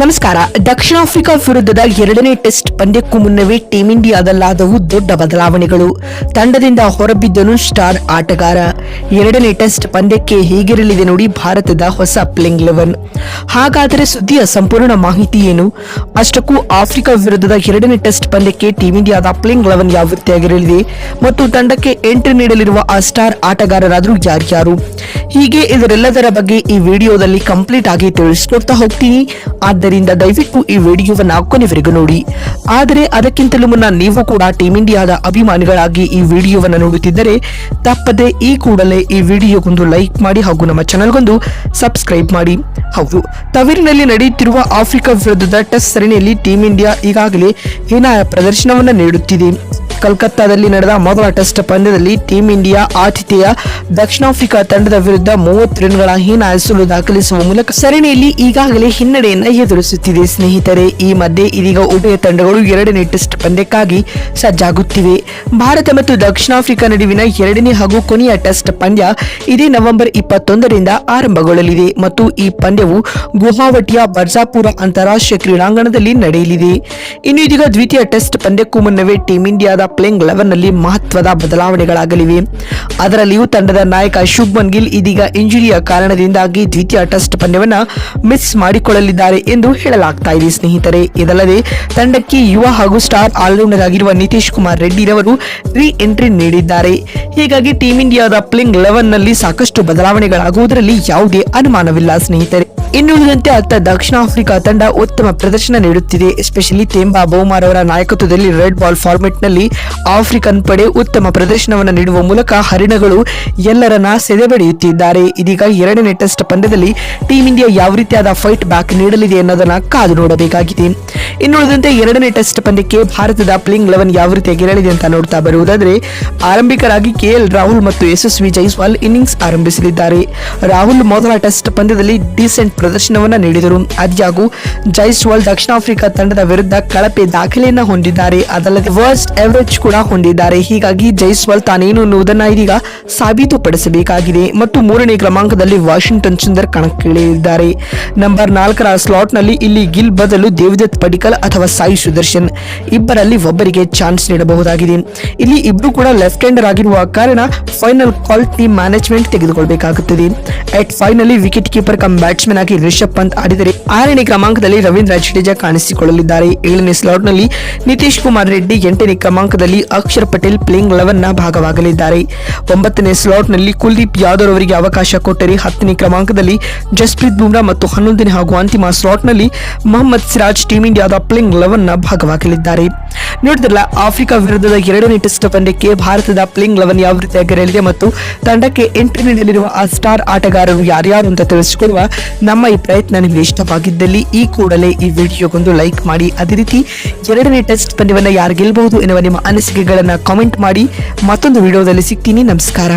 ನಮಸ್ಕಾರ. ದಕ್ಷಿಣ ಆಫ್ರಿಕಾ ವಿರುದ್ಧದ ಎರಡನೇ ಟೆಸ್ಟ್ ಪಂದ್ಯಕ್ಕೂ ಮುನ್ನವೇ ಟೀಂ ಇಂಡಿಯಾದಲ್ಲಾದವು ದೊಡ್ಡ ಬದಲಾವಣೆಗಳು. ತಂಡದಿಂದ ಹೊರಬಿದ್ದನು ಸ್ಟಾರ್ ಆಟಗಾರ. ಎರಡನೇ ಟೆಸ್ಟ್ ಪಂದ್ಯಕ್ಕೆ ಹೇಗಿರಲಿದೆ ನೋಡಿ ಭಾರತದ ಹೊಸ ಪ್ಲೇಯಿಂಗ್ ಲೆವೆನ್. ಹಾಗಾದರೆ ಸುದ್ದಿಯ ಸಂಪೂರ್ಣ ಮಾಹಿತಿ ಏನು? ಅಷ್ಟಕ್ಕೂ ಆಫ್ರಿಕಾ ವಿರುದ್ಧದ ಎರಡನೇ ಟೆಸ್ಟ್ ಪಂದ್ಯಕ್ಕೆ ಟೀಂ ಇಂಡಿಯಾದ ಪ್ಲೇಯಿಂಗ್ ಲೆವೆನ್ ಯಾವ ರೀತಿಯಾಗಿರಲಿದೆ ಮತ್ತು ತಂಡಕ್ಕೆ ಎಂಟ್ರಿ ನೀಡಲಿರುವ ಆ ಸ್ಟಾರ್ ಆಟಗಾರರಾದರೂ ಯಾರ್ಯಾರು? ಹೀಗೆ ಇದರೆಲ್ಲದರ ಬಗ್ಗೆ ಈ ವಿಡಿಯೋದಲ್ಲಿ ಕಂಪ್ಲೀಟ್ ಆಗಿ ತಿಳಿಸ್ಕೊಡ್ತಾ ಹೋಗ್ತೀನಿ. ಆದ್ದರಿಂದ ದಯವಿಟ್ಟು ಈ ವಿಡಿಯೋವನ್ನ ಕೊನೆವರೆಗೂ ನೋಡಿ. ಆದರೆ ಅದಕ್ಕಿಂತಲೂ ಮುನ್ನ ನೀವು ಕೂಡ ಟೀಂ ಇಂಡಿಯಾದ ಅಭಿಮಾನಿಗಳಾಗಿ ಈ ವಿಡಿಯೋವನ್ನ ನೋಡುತ್ತಿದ್ದರೆ ತಪ್ಪದೆ ಈ ಕೂಡಲೇ ಈ ವಿಡಿಯೋಗೊಂದು ಲೈಕ್ ಮಾಡಿ ಹಾಗೂ ನಮ್ಮ ಚಾನಲ್ಗೊಂದು ಸಬ್ಸ್ಕ್ರೈಬ್ ಮಾಡಿ. ಹೌದು, ತವರಿನಲ್ಲಿ ನಡೆಯುತ್ತಿರುವ ಆಫ್ರಿಕಾ ವಿರುದ್ಧದ ಟೆಸ್ಟ್ ಸರಣಿಯಲ್ಲಿ ಟೀಂ ಇಂಡಿಯಾ ಈಗಾಗಲೇ ಹೀನಾಯ ಪ್ರದರ್ಶನವನ್ನ ನೀಡುತ್ತಿದೆ. ಕಲ್ಕತ್ತಾದಲ್ಲಿ ನಡೆದ ಮೊದಲ ಟೆಸ್ಟ್ ಪಂದ್ಯದಲ್ಲಿ ಟೀಂ ಇಂಡಿಯಾ ಆತಿಥೇಯ ದಕ್ಷಿಣ ಆಫ್ರಿಕಾ ತಂಡದ ವಿರುದ್ಧ ಮೂವತ್ತು ರನ್ಗಳ ಹೀನ ಹೆಸರು ದಾಖಲಿಸುವ ಮೂಲಕ ಸರಣಿಯಲ್ಲಿ ಈಗಾಗಲೇ ಹಿನ್ನಡೆಯನ್ನು ಎದುರಿಸುತ್ತಿದೆ. ಸ್ನೇಹಿತರೆ, ಈ ಮಧ್ಯೆ ಇದೀಗ ಉಭಯ ತಂಡಗಳು ಎರಡನೇ ಟೆಸ್ಟ್ ಪಂದ್ಯಕ್ಕಾಗಿ ಸಜ್ಜಾಗುತ್ತಿವೆ. ಭಾರತ ಮತ್ತು ದಕ್ಷಿಣ ಆಫ್ರಿಕಾ ನಡುವಿನ ಎರಡನೇ ಹಾಗೂ ಕೊನೆಯ ಟೆಸ್ಟ್ ಪಂದ್ಯ ಇದೇ ನವೆಂಬರ್ ಇಪ್ಪತ್ತೊಂದರಿಂದ ಆರಂಭಗೊಳ್ಳಲಿದೆ ಮತ್ತು ಈ ಪಂದ್ಯವು ಗುವಾಹಟಿಯ ಬರ್ಜಾಪುರ ಅಂತಾರಾಷ್ಟ್ರೀಯ ಕ್ರೀಡಾಂಗಣದಲ್ಲಿ ನಡೆಯಲಿದೆ. ಇನ್ನು ಇದೀಗ ದ್ವಿತೀಯ ಟೆಸ್ಟ್ ಪಂದ್ಯಕ್ಕೂ ಮುನ್ನವೇ ಟೀಂ ಇಂಡಿಯಾದ ಪ್ಲೇಯಿಂಗ್ ಲೆವೆನ್ನಲ್ಲಿ ಮಹತ್ವದ ಬದಲಾವಣೆಗಳಾಗಲಿವೆ. ಅದರಲ್ಲಿಯೂ ತಂಡದ ನಾಯಕ ಶುಭ್ಮನ್ ಗಿಲ್ ಇದೀಗ ಇಂಜುರಿಯ ಕಾರಣದಿಂದಾಗಿ ದ್ವಿತೀಯ ಟೆಸ್ಟ್ ಪಂದ್ಯವನ್ನ ಮಿಸ್ ಮಾಡಿಕೊಳ್ಳಲಿದ್ದಾರೆ ಎಂದು ಹೇಳಲಾಗ್ತಾ ಇದೆ ಸ್ನೇಹಿತರೆ. ಇದಲ್ಲದೆ ತಂಡಕ್ಕೆ ಯುವ ಹಾಗೂ ಸ್ಟಾರ್ ಆಲ್ರೌಂಡರ್ ಆಗಿರುವ ನಿತೀಶ್ ಕುಮಾರ್ ರೆಡ್ಡಿರವರು ರೀ ಎಂಟ್ರಿ ನೀಡಿದ್ದಾರೆ. ಹೀಗಾಗಿ ಟೀಂ ಇಂಡಿಯಾದ ಪ್ಲೇಯಿಂಗ್ ಲೆವೆನ್ನಲ್ಲಿ ಸಾಕಷ್ಟು ಬದಲಾವಣೆಗಳಾಗುವುದರಲ್ಲಿ ಯಾವುದೇ ಅನುಮಾನವಿಲ್ಲ ಸ್ನೇಹಿತರೆ. ಇನ್ನುಳಿದಂತೆ ಅತ್ತ ದಕ್ಷಿಣ ಆಫ್ರಿಕಾ ತಂಡ ಉತ್ತಮ ಪ್ರದರ್ಶನ ನೀಡುತ್ತಿದೆ. ಎಸ್ಪೆಷಲಿ ತೇಂಬಾ ಬೌಮಾರ್ ಅವರ ನಾಯಕತ್ವದಲ್ಲಿ ರೆಡ್ ಬಾಲ್ ಫಾರ್ಮೆಟ್ನಲ್ಲಿ ಆಫ್ರಿಕನ್ ಪಡೆ ಉತ್ತಮ ಪ್ರದರ್ಶನವನ್ನು ನೀಡುವ ಮೂಲಕ ಹರಿಣಗಳು ಎಲ್ಲರನ್ನ ಸೆದೆಬಡಿಯುತ್ತಿದ್ದಾರೆ. ಇದೀಗ ಎರಡನೇ ಟೆಸ್ಟ್ ಪಂದ್ಯದಲ್ಲಿ ಟೀಂ ಇಂಡಿಯಾ ಯಾವ ರೀತಿಯಾದ ಫೈಟ್ ಬ್ಯಾಕ್ ನೀಡಲಿದೆ ಅನ್ನೋದನ್ನ ಕಾದು ನೋಡಬೇಕಾಗಿದೆ. ಇನ್ನುಳಿದಂತೆ ಎರಡನೇ ಟೆಸ್ಟ್ ಪಂದ್ಯಕ್ಕೆ ಭಾರತದ ಪ್ಲೇಯಿಂಗ್ ಲೆವೆನ್ ಯಾವ ರೀತಿಯಾಗಿರಲಿದೆ ಅಂತ ನೋಡ್ತಾ ಬರುವುದಾದ್ರೆ, ಆರಂಭಿಕರಾಗಿ ಕೆಎಲ್ ರಾಹುಲ್ ಮತ್ತು ಯಶಸ್ವಿ ಜೈಸ್ವಾಲ್ ಇನ್ನಿಂಗ್ಸ್ ಆರಂಭಿಸಲಿದ್ದಾರೆ. ರಾಹುಲ್ ಮೊದಲ ಟೆಸ್ಟ್ ಪಂದ್ಯದಲ್ಲಿ ಡೀಸೆಂಟ್ ಪ್ರದರ್ಶನವನ್ನ ನೀಡಿದರು. ಆದ್ಯಾಗೂ ಜೈಸ್ವಾಲ್ ದಕ್ಷಿಣ ಆಫ್ರಿಕಾ ತಂಡದ ವಿರುದ್ಧ ಕಳಪೆ ದಾಖಲೆಯನ್ನು ಹೊಂದಿದ್ದಾರೆ. ಅದಲ್ಲದೆ, ವರ್ಸ್ಟ್ ಎವರೇಜ್ ಕೂಡ ಹೊಂದಿದ್ದಾರೆ. ಹೀಗಾಗಿ ಜೈಸ್ವಾಲ್ ತಾನೇನು ಅನ್ನುವುದನ್ನು ಇದೀಗ ಸಾಬೀತುಪಡಿಸಬೇಕಾಗಿದೆ. ಮತ್ತು ಮೂರನೇ ಕ್ರಮಾಂಕದಲ್ಲಿ ವಾಷಿಂಗ್ಟನ್ ಸುಂದರ್ ಕಣಕ್ಕಿಳಿಯಲಿದ್ದಾರೆ ನಂಬರ್ ನಾಲ್ಕರ ಸ್ಲಾಟ್ನಲ್ಲಿ ಇಲ್ಲಿ ಗಿಲ್ ಬದಲು ದೇವದತ್ ಪಡಿಕಲ್ ಅಥವಾ ಸಾಯಿ ಸುದರ್ಶನ್ ಇಬ್ಬರಲ್ಲಿ ಒಬ್ಬರಿಗೆ ಚಾನ್ಸ್ ನೀಡಬಹುದಾಗಿದೆ. ಇಲ್ಲಿ ಇಬ್ಬರು ಕೂಡ ಲೆಫ್ಟ್ ಹ್ಯಾಂಡರ್ ಆಗಿರುವ ಕಾರಣ ಫೈನಲ್ ಕಾಲ್ ಟೀಮ್ ಮ್ಯಾನೇಜ್ಮೆಂಟ್ ತೆಗೆದುಕೊಳ್ಳಬೇಕಾಗುತ್ತದೆ at finally wicket keeper cum batsman ಆಗಿ ರಿಷಬ್ ಪಂತ್ ಆಡಿದರೆ ಆರನೇ ಕ್ರಮಾಂಕದಲ್ಲಿ ರವೀಂದ್ರ ಜಡೇಜಾ ಕಾಣಿಸಿಕೊಳ್ಳಲಿದ್ದಾರೆ. ಏಳನೇ ಸ್ಲಾಟ್ನಲ್ಲಿ ನಿತೀಶ್ ಕುಮಾರ್ ರೆಡ್ಡಿ ಎಂಟನೇ ಕ್ರಮಾಂಕದಲ್ಲಿ ಅಕ್ಷರ್ ಪಟೇಲ್ ಪ್ಲೇಯಿಂಗ್ ಲೆವೆನ್ನ ಭಾಗವಾಗಲಿದ್ದಾರೆ. ಒಂಬತ್ತನೇ ಸ್ಲಾಟ್ನಲ್ಲಿ ಕುಲ್ದೀಪ್ ಯಾದವ್ ಅವರಿಗೆ ಅವಕಾಶ ಕೊಟ್ಟರೆ ಹತ್ತನೇ ಕ್ರಮಾಂಕದಲ್ಲಿ ಜಸ್ಪ್ರೀತ್ ಬುಮ್ರಾ ಮತ್ತು ಹನ್ನೊಂದನೇ ಹಾಗೂ ಅಂತಿಮ ಸ್ಲಾಟ್ನಲ್ಲಿ ಮೊಹಮ್ಮದ್ ಸಿರಾಜ್ ಟೀಂ ಇಂಡಿಯಾದ ಪ್ಲೇಯಿಂಗ್ ಲೆವೆನ್ನ ಭಾಗವಾಗಲಿದ್ದಾರೆ. ನೋಡಿದ್ರಲ್ಲ, ಆಫ್ರಿಕಾ ವಿರುದ್ಧದ ಎರಡನೇ ಟೆಸ್ಟ್ ಪಂದ್ಯಕ್ಕೆ ಭಾರತದ ಪ್ಲೇಯಿಂಗ್ ಲೆವೆನ್ ಯಾವ ರೀತಿಯಾಗಿರಲಿದೆ ಮತ್ತು ತಂಡಕ್ಕೆ ಎಂಟ್ರಿ ನೀಡಲಿರುವ ಆ ಸ್ಟಾರ್ ಆಟಗಾರರು ಯಾರ್ಯಾರು ಅಂತ ತಿಳಿಸಿಕೊಡುವ ನಮ್ಮ ಈ ಪ್ರಯತ್ನ ನಿಮಗೆ ಇಷ್ಟವಾಗಿದ್ದಲ್ಲಿ ಈ ಕೂಡಲೇ ಈ ವಿಡಿಯೋಗೊಂದು ಲೈಕ್ ಮಾಡಿ. ಅದೇ ರೀತಿ ಎರಡನೇ ಟೆಸ್ಟ್ ಪಂದ್ಯವನ್ನು ಯಾರು ಗೆಲ್ಲಬಹುದು ಎನ್ನುವ ನಿಮ್ಮ ಅನಿಸಿಕೆಗಳನ್ನು ಕಾಮೆಂಟ್ ಮಾಡಿ. ಮತ್ತೊಂದು ವಿಡಿಯೋದಲ್ಲಿ ಸಿಗ್ತೀನಿ. ನಮಸ್ಕಾರ.